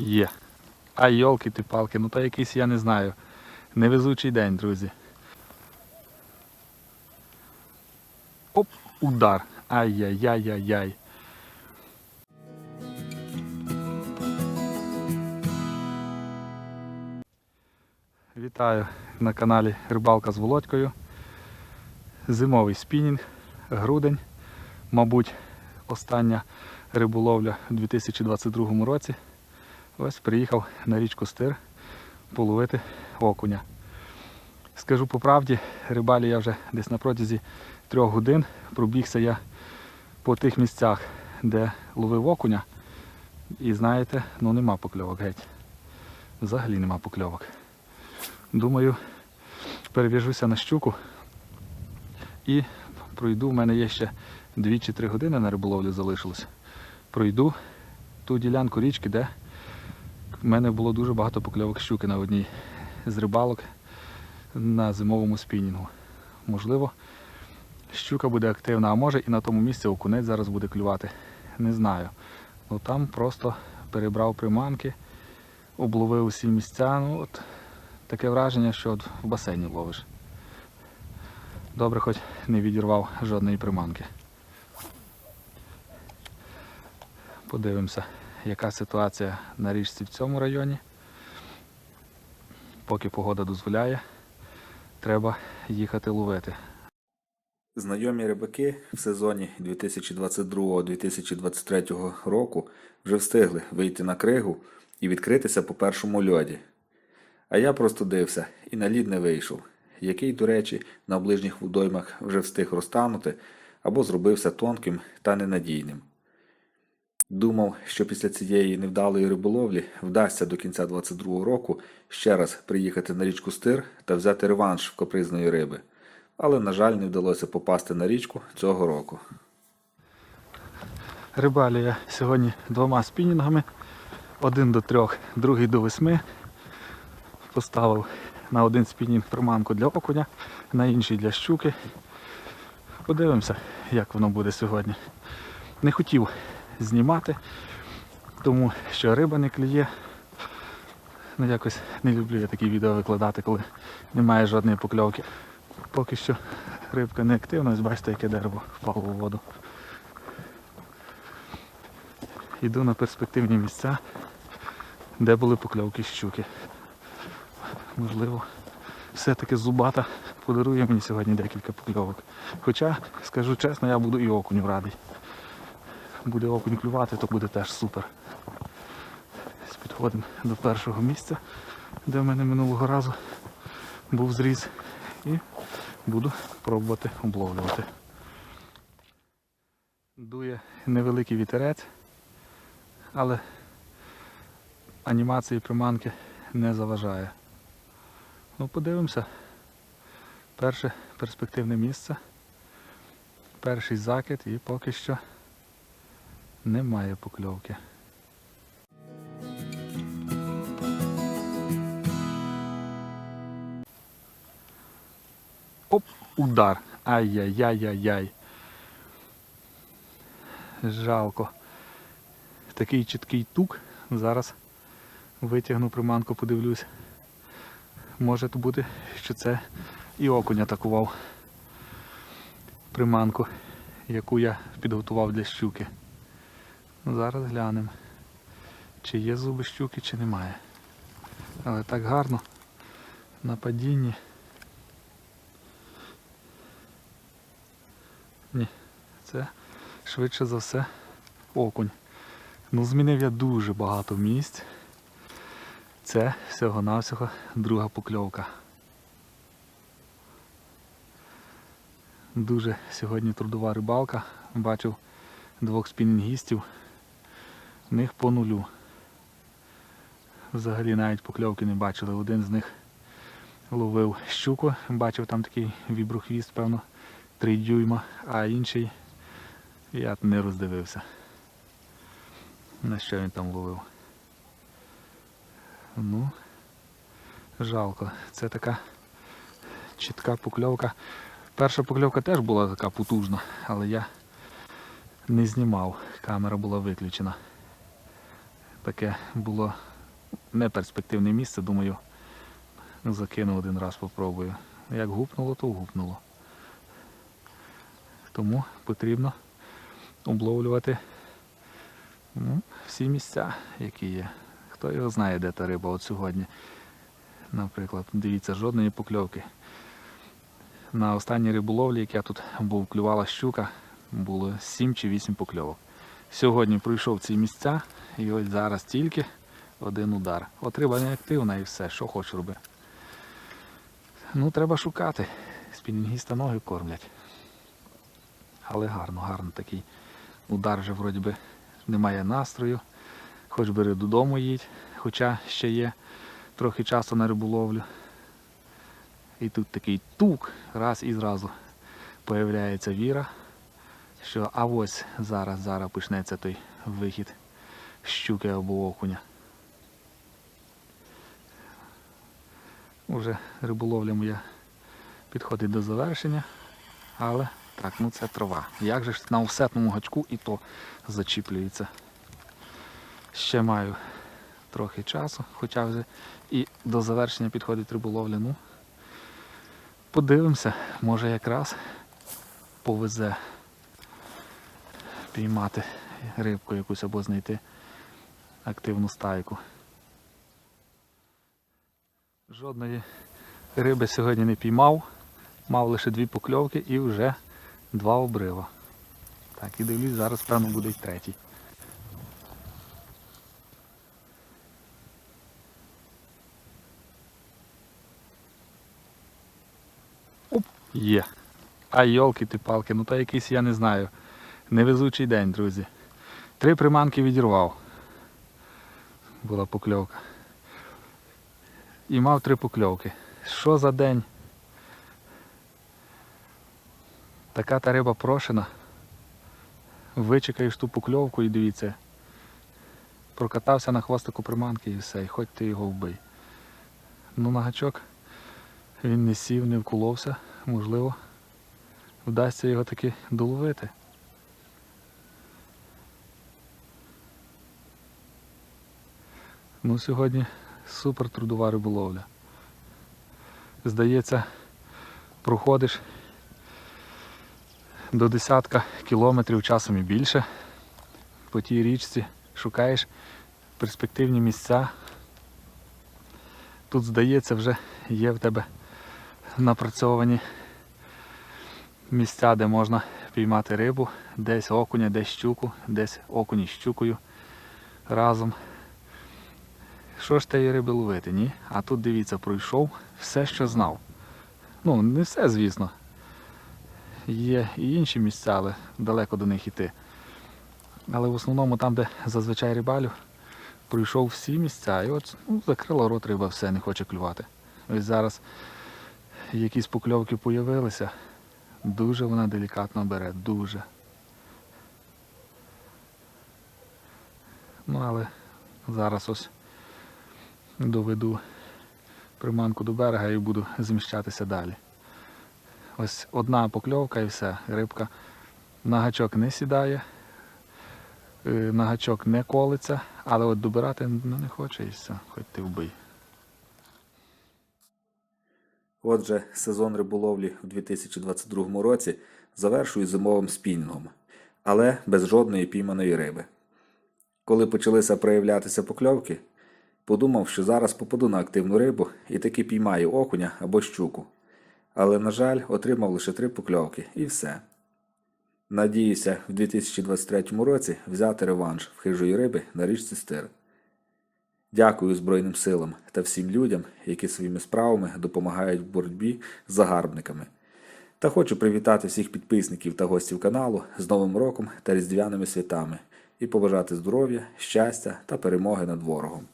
Є. А йолки ти палки, ну то якийсь я не знаю. Невезучий день, друзі. Оп, удар. Ай-яй-яй-яй-яй. Вітаю на каналі Рибалка з Володькою. Зимовий спінінг, грудень. Мабуть, остання риболовля у 2022 році. Ось приїхав на річку Стир половити окуня. Скажу по правді, рибалі я вже десь на протязі трьох годин пробігся я по тих місцях, де ловив окуня. І знаєте, ну нема покльовок геть. Взагалі нема покльовок. Думаю, перев'яжуся на щуку і пройду. У мене є ще 2 чи 3 години на риболовлю залишилось. Пройду ту ділянку річки, де в мене було дуже багато покльовок щуки на одній з рибалок на зимовому спінінгу. Можливо, щука буде активна, а може і на тому місці окунець зараз буде клювати. Не знаю. Ну там просто перебрав приманки, обловив усі місця. Ну от таке враження, що от в басейні ловиш. Добре, хоч не відірвав жодної приманки. Подивимося, яка ситуація на річці в цьому районі. Поки погода дозволяє, треба їхати ловити. Знайомі рибаки в сезоні 2022-2023 року вже встигли вийти на кригу і відкритися по першому льоді. А я простудився і на лід не вийшов, який, до речі, на ближніх водоймах вже встиг розтанути або зробився тонким та ненадійним. Думав, що після цієї невдалої риболовлі вдасться до кінця 22 року ще раз приїхати на річку Стир та взяти реванш в капризної риби. Але, на жаль, не вдалося попасти на річку цього року. Рибалю я сьогодні двома спінінгами. Один до трьох, другий до восьми. Поставив на один спінінг приманку для окуня, на інший для щуки. Подивимося, як воно буде сьогодні. Не хотів знімати, тому що риба не клює. Ну якось не люблю я такі відео викладати, коли немає жодної покльовки. Поки що рибка не активна, ось бачите, яке дерево впало у воду. Йду на перспективні місця, де були покльовки щуки. Можливо, все-таки зубата подарує мені сьогодні декілька покльовок. Хоча, скажу чесно, я буду і окуню радий. Буде окунь клювати, то буде теж супер. Підходимо до першого місця, де в мене минулого разу був зріз. І буду пробувати обловлювати. Дує невеликий вітерець, але анімації приманки не заважає. Ну, подивимося. Перше перспективне місце. Перший закид і поки що немає покльовки. Оп, удар. Ай-яй-яй-яй-яй. Жалко. Такий чіткий тук. Зараз витягну приманку, подивлюсь. Може то бути, що це і окунь атакував приманку, яку я підготував для щуки. Ну, Зараз глянемо, чи є зуби щуки, чи немає. Але так гарно на падінні. Ні, це швидше за все окунь. Ну, змінив я дуже багато місць. Це всього-навсього друга покльовка. Дуже сьогодні трудова рибалка. Бачив двох спінінгістів. В них по нулю. Взагалі навіть покльовки не бачили. Один з них ловив щуку, бачив там такий віброхвіст, певно, 3 дюйма, а інший я не роздивився. На що він там ловив. Ну, жалко. Це така чітка покльовка. Перша покльовка теж була така потужна, але я не знімав. Камера була виключена. Таке було неперспективне місце, думаю, закину один раз попробую. Як гупнуло, то гупнуло. Тому потрібно обловлювати ну, всі місця, які є. Хто його знає, де та риба от сьогодні. Наприклад, дивіться, жодної покльовки. На останній риболовлі, як я тут був, клювала щука, було 7 чи 8 покльовок. Сьогодні пройшов ці місця і ось зараз тільки один удар. От риба не і все, що хочеш роби. Ну, треба шукати. Спінінгіста ноги кормлять. Але гарно, гарно такий удар вже вроді би немає настрою. Хоч бери додому їдь, хоча ще є трохи часу на риболовлю. І тут такий тук, раз і зразу появляється віра, що а ось зараз, зараз почнеться той вихід щуки або окуня. Уже риболовля моя підходить до завершення, але так, ну це трава. Як же ж на офсетному гачку і то зачіплюється. Ще маю трохи часу, хоча вже і до завершення підходить риболовля. Ну, подивимося, може якраз повезе піймати рибку якусь або знайти активну стайку. Жодної риби сьогодні не піймав, мав лише дві покльовки і вже два обрива. Так, і дивлюсь, зараз певно буде й третій. Оп, є. А йолки ти палки, ну то якийсь я не знаю. Невезучий день, друзі. Три приманки відірвав. Була покльовка. І мав три покльовки. Що за день? Така та риба прошена. Вичекаєш ту покльовку і дивіться. Прокатався на хвостику приманки і все, і хоч ти його вбий. Ну на гачок він не сів, не вколовся, можливо, вдасться його таки доловити. Ну, сьогодні супер трудова риболовля. Здається, проходиш до десятка кілометрів часом і більше по тій річці, шукаєш перспективні місця. Тут, здається, вже є в тебе напрацьовані місця, де можна піймати рибу, десь окуня, десь щуку, десь окуні з щукою разом. Що ж тієї риби ловити, ні? А тут дивіться, пройшов все, що знав. Ну, не все, звісно. Є і інші місця, але далеко до них йти. Але в основному там, де зазвичай рибалю, пройшов всі місця. І от ну, закрила рот риба, все, не хоче клювати. Ось зараз якісь покльовки появилися. Дуже вона делікатно бере, дуже. Ну, але зараз ось доведу приманку до берега і буду зміщатися далі. Ось одна покльовка і все. Рибка на гачок не сідає, е, на гачок не колиться, але от добирати ну, не хоче і все, хоч ти вбий. Отже, сезон риболовлі у 2022 році завершую зимовим спінінгом, але без жодної пійманої риби. Коли почалися проявлятися покльовки, подумав, що зараз попаду на активну рибу і таки піймаю окуня або щуку. Але, на жаль, отримав лише три покльовки і все. Надіюся, в 2023 році взяти реванш в хижої риби на річці Стир. Дякую Збройним силам та всім людям, які своїми справами допомагають в боротьбі з загарбниками. Та хочу привітати всіх підписників та гостів каналу з Новим роком та Різдвяними святами і побажати здоров'я, щастя та перемоги над ворогом.